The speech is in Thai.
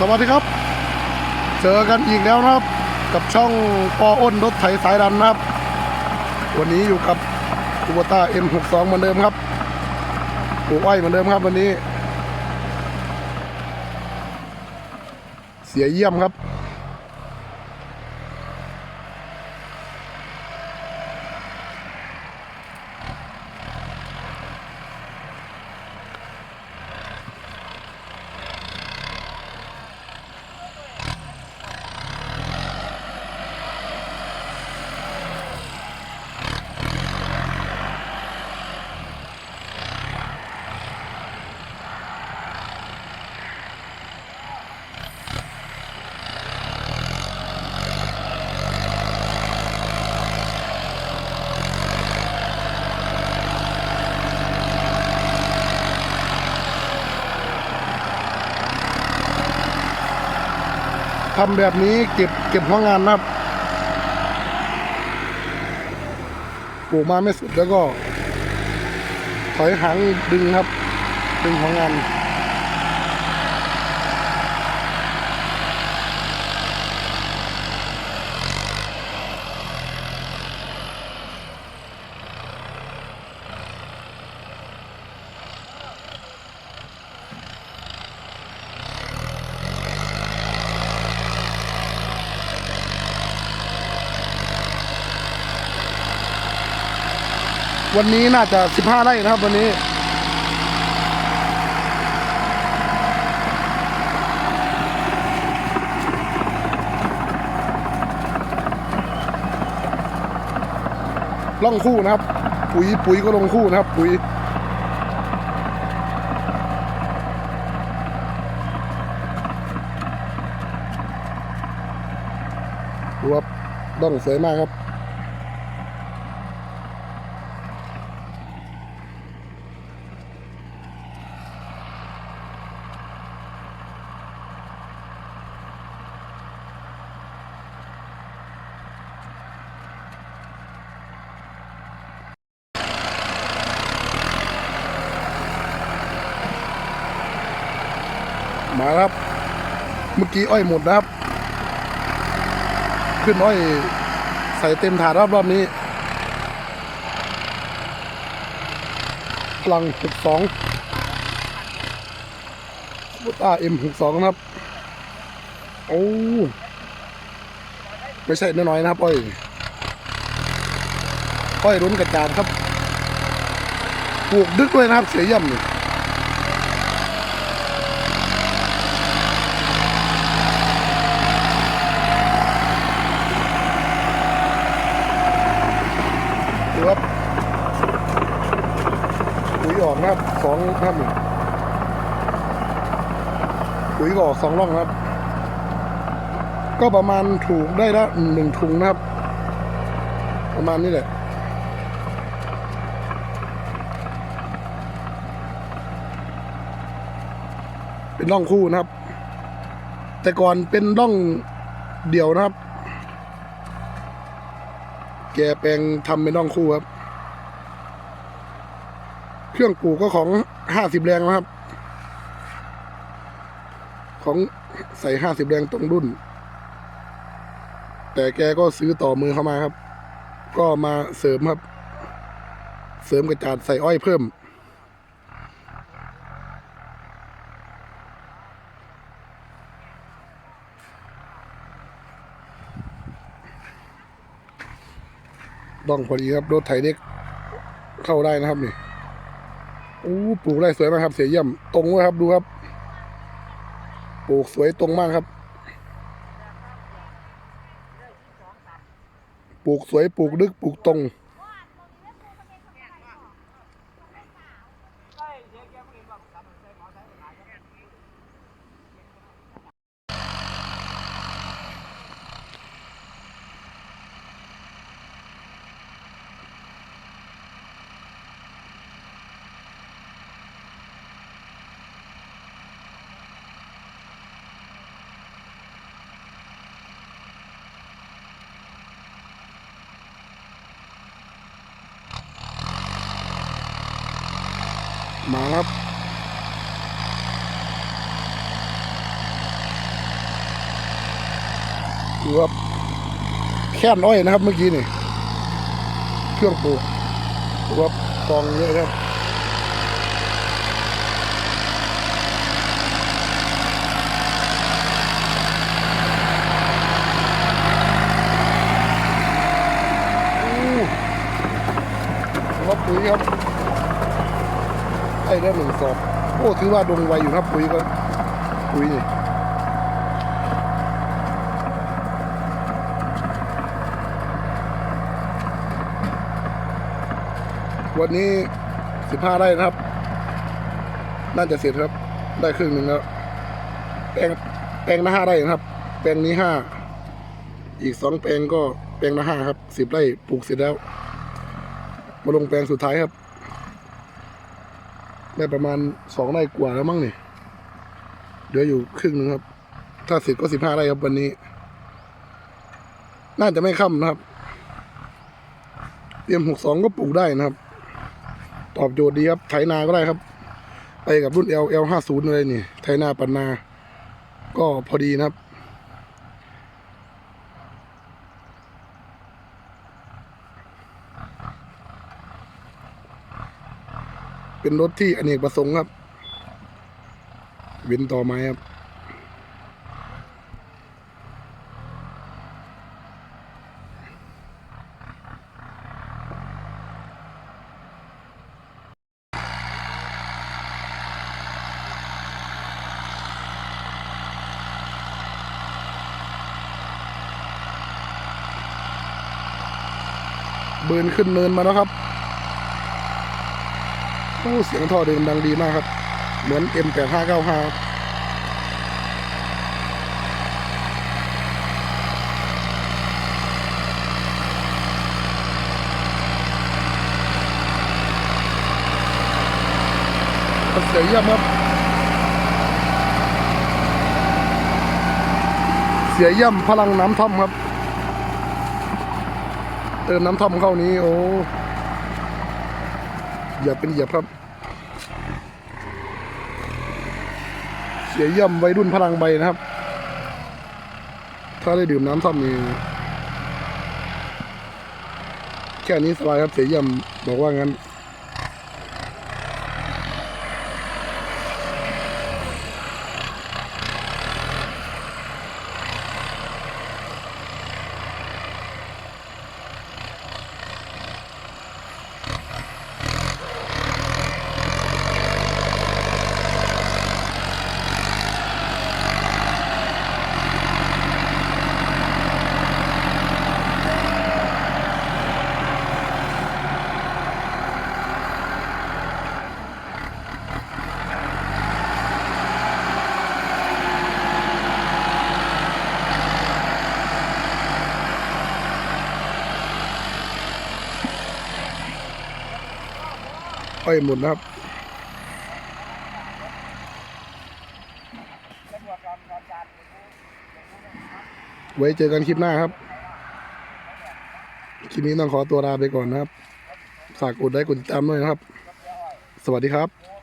สวัสดีครับ เจอกันอีกแล้วนะครับ กับช่องปออ้นรถไถสายดันนะครับ วันนี้อยู่กับคูโบต้า M62 เหมือนเดิมครับปลูกอ้อยเหมือนเดิมครับวันนี้ เสียเยี่ยมครับ ทำแบบนี้เก็บเก็บหัวงานนะครับปลูกมาไม่สุดแล้วก็ ถอยหางดึงครับ ดึงหัวงาน วันนี้น่าจะ 15 ไร่นะครับ วันนี้ล่องคู่นะครับ ปุ๋ยปุ๋ยก็ลงคู่นะครับ ปุ๋ยดูครับล่องสวยมากครับ มาครับ เมื่อกี้อ้อยหมดนะครับ ขึ้นอ้อยใส่เต็มถาดรอบรอบนี้พลัง62บุตา M62 นะครับ โอ้ไม่ใช่น้อยๆนะครับอ้อยอ้อยรุ้นกระจาดครับปลูกดึกด้วยนะครับ เสียเยี่ยมนี่ดู ครับปุ๋ยออกนะครับสองนะครับนี่ปุ๋ยก็ออกสองร่องนะครับ ก็ประมาณถูกได้ละหนึ่งถุงนะครับ ประมาณนี้แหละเป็นร่องคู่นะครับ แต่ก่อนเป็นร่องเดี่ยวนะครับ แกแปลงทำเป็นน่องคู่ครับ เครื่องปลูกก็ของห้าสิบแรงนะครับ ของใส่ห้าสิบแรงตรงรุ่น แต่แกก็ซื้อต่อมือเข้ามาครับ ก็มาเสริมครับ เสริมกระจาดใส่อ้อยเพิ่ม ต้องพอดีครับรถไถเล็กเข้าได้นะครับนี่อู้ปลูกได้สวยมากครับ เสียเยี่ยมตรงด้ยครับดูครับ ปลูกสวยตรงมากครับ ปลูกสวยปลูกดึกปลูกตรง มาครับ ดูครับแค่น้อยนะครับเมื่อกี้นี่ เครื่องปลูกดูครับกองเยอะครับอู้รบปุ๋ยครับ ไอ้ได้หนึ่งสอบโอ้ถือว่าดงไวอยู่ครับปุ๋ยก็ปุ๋ยนี่วันนี้สิบห้าไร่นะครับ น่าจะเสร็จครับ ได้ครึ่งหนึ่งแล้วแปลงแปลงละห้าไร่นะครับ แปลงนี้ห้าอีกสองแปลงก็แปลงละห้าครับสิบไร่ปลูกเสร็จแล้ว มาลงแปลงสุดท้ายครับ ได้ประมาณสองไร่กว่าแล้วมั้งนี่เหลืออยู่ครึ่งหนึ่งครับ ถ้าเสร็จก็สิบห้าไร่ครับวันนี้ น่าจะไม่ค่ำนะครับ เตรียมหกสองก็ปลูกได้นะครับ ตอบโจทย์ดีครับ ไถนาก็ได้ครับ ไปกับรุ่น L L ห้าศูนย์อะไรนี่ ไถนาปันนา ก็พอดีนะครับ เป็นรถที่อเนกประสงค์ครับวินต่อไม้ครับเบินขึ้นเนินมาแล้วครับ โอ้เสียงท่อเดินดังดีมากครับ เหมือน M8595 เสียเยี่ยมครับ เสียเยี่ยมพลังน้ำท่อมครับ เติมน้ำท่อมเข้านี้โอ้ อย่าเป็นเหยียบครับ เสียย่ำวัยรุ่นพลังใบนะครับ ถ้าได้ดื่มน้ำซ่อมนี่แค่นี้สบายครับเสียย่ำบอกว่างั้น อ้อยหมดนะครับไว้เจอกันคลิปหน้าครับ คลิปนี้ต้องขอตัวลาไปก่อนนะครับ ฝากกดไลค์กดติดตามด้วยนะครับ สวัสดีครับ